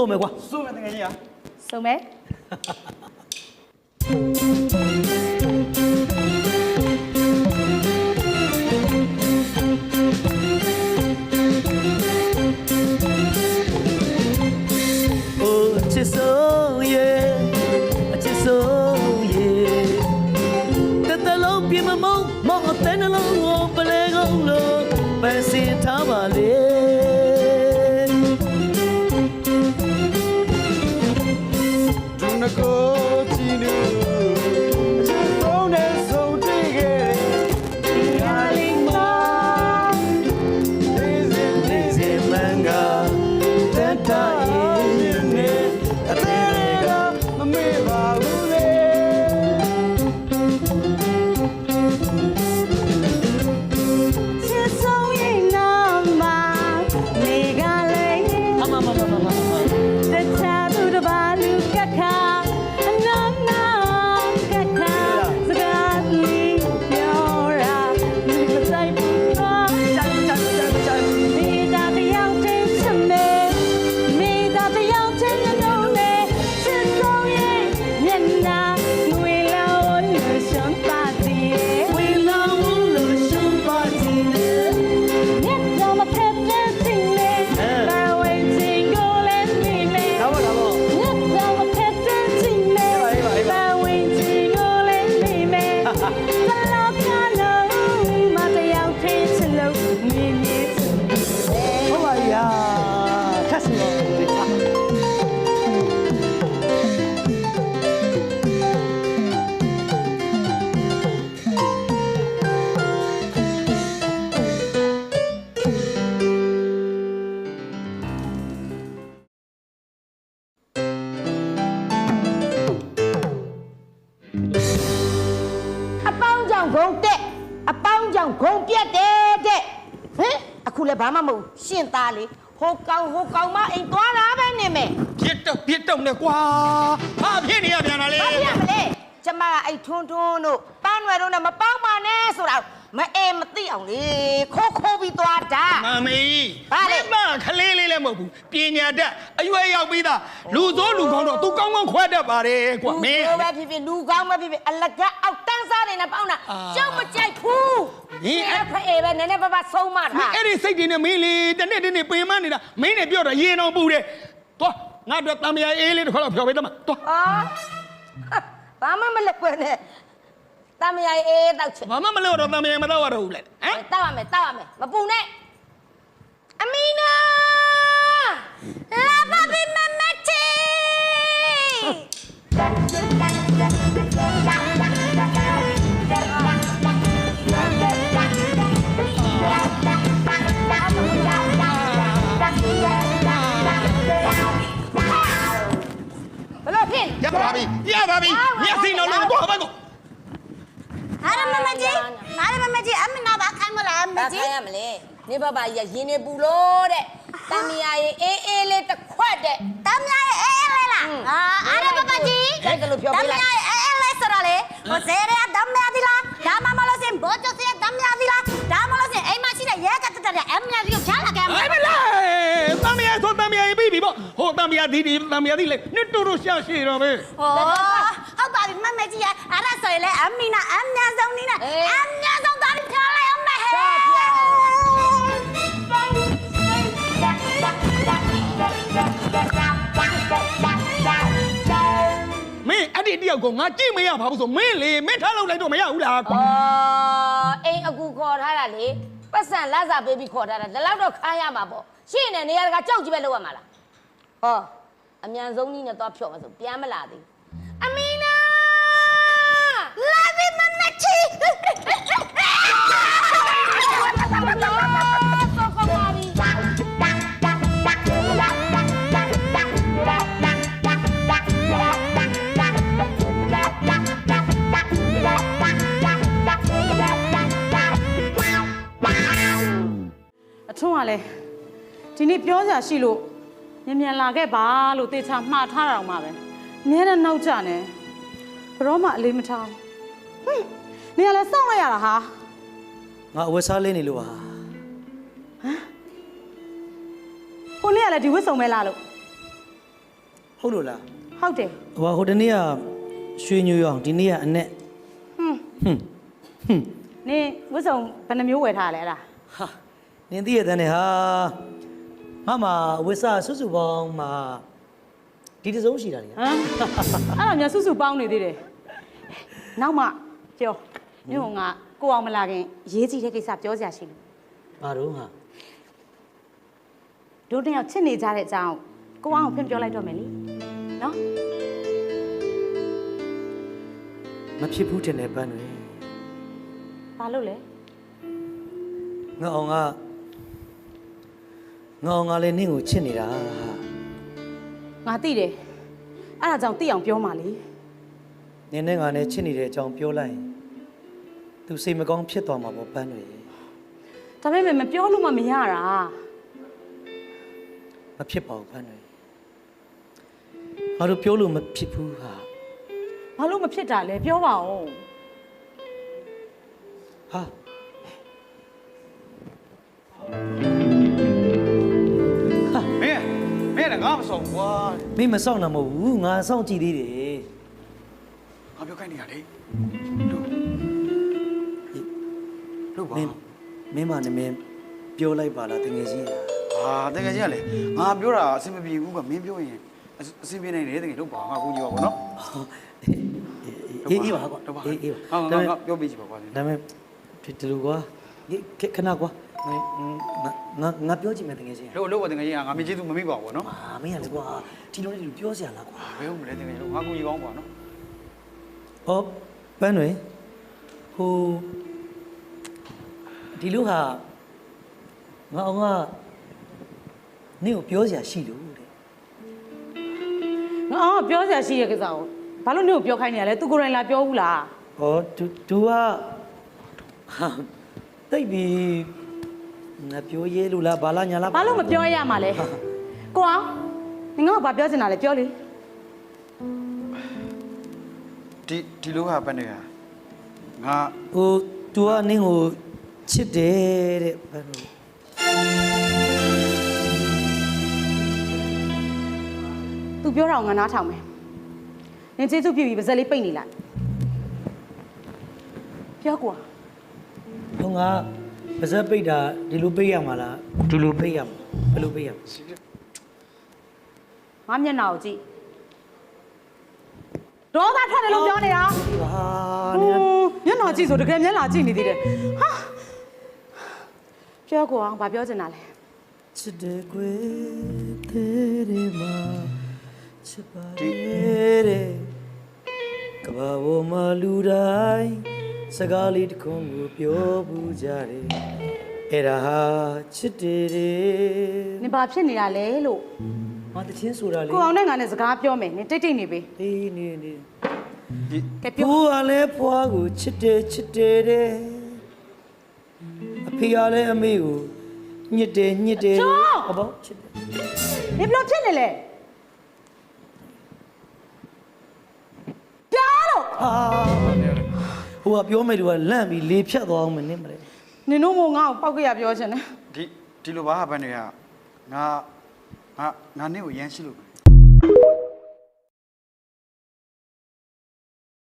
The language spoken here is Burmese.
ဆိုမယ်ကွာစိုးမယ်တကယ်ကြီးอ่ะဆုံးမယ် ချီနူ လည်းဘာမှမဟုတ်ရှင့်သားလေဟိုကောင်ဟိုကောင်မအိမ်သွားတာပဲနေမယ်ပြစ်တော့ပြစ်တော့နဲ့ကွာဟာဖြစ်နေရပြန်လာလေဘာဖြစ်ရမလဲကျမကအဲ့ထွန်းထွန်းတို့ပန်းွယ်တို့နဲ့မပေါင်းပါနဲ့ဆိုတာ မအေးမသိအောင်လေခိုးခိုးပြီးသွားတာ မမီဘာလဲမခလေးလေးလည်းမဟုတ်ဘူးပညာတတ်အရွယ်ရောက်ပြီးသားလူစိုးလူကောင်းတော့သူကောင်းကောင်းခွဲတတ်ပါတယ်ကွာမင်းလူပဲဖြစ်ဖြစ်လူကောင်းပဲဖြစ်ဖြစ်အလကားအောက်တန်းစားနေနဲ့ပေါင်းတာအာကြောက်မကြိုက်ဘူးဟင်အဲ့အဲ့ ဖအေးပဲနည်းနည်းပါးပါးဆုံးမထားအဲ့ဒီစိတ်တွေနဲ့မင်းလေတနေ့တနေ့ပင်မနေတာမင်းနဲ့ပြောတော့ရေအောင်ပူတယ်သွားငါတို့တမယာအေးလေးတစ်ခါတော့ဖြောပေးတမသွား အာဘာမှမလုပ်ပဲနဲ့ တမယာအေးတောက်ချင်ဘာမှမလုပ်တော့တမယာမတော့ရတော့ဘူးလေဟမ်တောက်ရမယ်တောက်ရမယ်မပူနဲ့အမီနာလာပါပြီမမချီဘလို့ဖြစ်ရပါပြီရပါပြီမျက်စိတော့လို့သွား ပါကောအားရမမကြီးအားရမမကြီးအမနာပါခိုင်းမလားမဘာကြီးခိုင်းရမလဲနေဘဘကြီးကရင်းနေပူလို့တဲ့တမယာရေအေးအေးလေးတစ်ခွက်တဲ့တမရဲ့အဲအဲလေးလားအာအားရမမကြီးအဲ့ဒါလို့ပြောပေးလိုက်တမရဲ့အဲအဲလေးဆိုတော့လေဟိုဇေရရတမယာဒီလားဒါမှမလို့စင်ဘောချစင်တမယာဒီလားဒါမှမလို့စင်အိမ်မရှိတဲ့ရဲကတတတဲ့အမယာဒီကိုဖြားလာခဲ့မှာအဲ့မလားတမယာဆိုတမယာပြီးပြီပေါ့ဟိုတမယာဒီဒီတမယာဒီလေနှစ်တူတူရှာရှိတော့ပဲဟောဟုတ် ပါပြီမမကြီးအားရဆိုရင်လေအမီနာအမြတ်ဆုံးနီးနဲ့အမြတ်ဆုံးသားဖြားလိုက်အောင်မယ်ဟဲ့မင်းအဲ့ဒီတယောက်ကိုငါကြည့်မရပါဘူးဆိုမင်းလေမင်းထားလို့လိုက်တော့မရဘူးလားကွာအော်အိမ်အကူခေါ်ထားတာလေပတ်စံလက်စာပေးပြီးခေါ်ထားတာဒီလောက်တော့ခါရမှာပေါ့ရှင်းနေနေရာတကကြောက်ကြည့်ပဲလောက်ရမှာလားဟောအမြန်ဆုံးနီးနဲ့တော့ဖြော့မှာဆိုပြန်မလာသေးဘူး အထွန်းကလည်းဒီနေ့ပြောစရာရှိလို့မြန်မြန်လာခဲ့ပါလို့တေချာမှားထားတာတော့မှပဲအများနဲ့နောက်ကြနေဘရောမှအလေးမထားဘူးဟွန်းနေရလဲစောင့်လိုက်ရတာဟာငါအဝတ်စားလေးနေလို့ပါ ဟိုနေ့ကလည်းဒီဝတ်စုံမဲလာလို့ဟုတ်လို့လားဟုတ်တယ်ဟိုဟိုတနေ့ကရွှေညူရောင်ဒီနေ့ကအနဲ့ဟွန်းဟွန်းဟွန်းနင်ဝတ်စုံဘယ်နှမျိုးဝယ်ထားလဲအဲ့ဒါဟာနင်သိရတဲ့နဲ့ဟာငါမှဝစ်စာစုစုပေါင်းမှာဒီတစ်စုံရှိတာလေဟမ်အဲ့တော့ညာစုစုပေါင်းနေသေးတယ်နောက်မှပြောမြို့ကကိုအောင်မလာခင်ရေးကြည့်တဲ့ကိစ္စပြောစရာရှိလို့ဘာတော့ဟာ တို့တယောက်ချစ်နေကြတဲ့အကြောင်းကိုအောင်ကိုဖွင့်ပြောလိုက်တော့မယ်လीနော်မဖြစ်ဘူးတဲ့နယ်ပန်းတွေဘာလို့လဲငါအောင်ကငါအောင်ကလည်းနင့်ကိုချစ်နေတာဟာငါသိတယ်အဲ့ဒါကြောင့်သိအောင်ပြောမှလေနင်နဲ့ငါနဲ့ချစ်နေတဲ့အကြောင်းပြောလိုက်ရင်သူစိတ်မကောင်းဖြစ်သွားမှာပေါ့ပန်းတွေဒါပေမဲ့မပြောလို့မှမရတာ မဖြစ်ပါဘူးပန်းတွေငါတို့ပြောလို့မဖြစ်ဘူးဟာဘာလို့မဖြစ်တာလဲပြောပါဦးဟာမင်းမင်းလည်းငါမဆောင်ဘူးကွာမင်းမစောင့်တာမဟုတ်ဘူးငါစောင့်ကြည့်သေးတယ်ငါပြောခိုင်းနေရလေလို့လို့ပါမင်းမင်းမနဲ့မင်းပြောလိုက်ပါလားတကယ်ကြီးဟာ တကယ်ကြီးကလေငါပြောတာအဆင်မပြေဘူးကမင်းပြောရင်အအဆင်ပြေနိုင်တယ်တကယ်လို့ပါငါကူညီပါဘောနော်အေးအေးပါကွာတော့ပါအေးအေးပါဟာဒါငါပေမဲ့ငါပြောပြကြည့်ပါကွာဒါပေမဲ့ဒီတလူကွာဒီခခဏကွာငါငါငါပြောကြည့်မယ်တကယ်ကြီးလို့လို့ပါတကယ်ကြီးကငါမြင်ကျေးဇူးမမိပါဘူးနော်အာမင်းရလေကွာဒီလိုလေးလူပြောစရာလားကွာဘယ်ဟုတ်မလဲတကယ်လို့ငါကူညီကောင်းပါနော်ဟောပန်းတွေဟိုဒီလူဟာငါအောင်က နင့်ကိုပြောစရာရှိလို့တဲ့ငါအောင်ကပြောစရာရှိရဲ့ကိစ္စကိုဘာလို့နင့်ကိုပြောခိုင်းနေရလဲသူကိုယ်တိုင်လာပြောဘူးလားဟောသူသူကဟာတိတ်ပြီးငါပြောရဲလို့လားဘာလားညာလားဘာလို့မပြောရမှာလဲကိုအောင်နင်ငါ့ကိုဘာပြောချင်တာလဲပြောလေဒီဒီလိုဟာပတ်နေရငါဟိုသူကနင့်ကိုချစ်တယ်တဲ့ဘယ်လို ပြောတာကိုငါနားထောင်မယ်နင်ကျေးဇူးပြုပြီးပါဇက်လေးပိတ်နေလိုက်ပြောကွာဟိုငါပါဇက်ပိတ်တာဒီလိုပိတ်ရမှာလားဒီလိုပိတ်ရမှာဘယ်လိုပိတ်ရမှာငါမျက်နှာကိုကြည့်ဒေါသထွက်တယ်လို့ပြောနေတာဒီပါဟနင်ိုမျက်နှာကြည့်ဆိုတကယ်မျက်နှာကြည့်နေသေးတယ်ဟာပြောကွာဘာပြောချင်တာလဲချစ်တယ်ကွယ်တဲ့ဒီမှာ ချစ်ပါတယ်တဲ့ကဘာဝမလူတိုင်းစကားလေးတစ်ခုကိုပြောဘူးကြတယ်အဲ့ဒါဟာချစ်တယ်တဲ့နင်ဘာဖြစ်နေတာလဲလို့မတချင်းဆိုတာလေကိုအောင်နဲ့ငါနဲ့စကားပြောမယ်နင်တိတ်တိတ်နေပြီအေးနေနေဒီကဲပြောကိုကလည်းဖွားကိုချစ်တယ်ချစ်တယ်တဲ့အဖေကလည်းအမေကိုညစ်တယ်ညစ်တယ်ဟုတ်ပါချစ်တယ်နင်ဘယ်လိုဖြစ်နေလဲပြောလို့ ဟာဟိုကပြောမယ်သူကလန့်ပြီးလေဖြတ်သွားအောင်မနစ်မလဲနင်တို့မို့ငါ့ကိုပောက်ကရပြောချင်တယ်ဒီဒီလိုပါဟာပတ်နေရငါငါငါနင့်ကိုရမ်းရှိလို့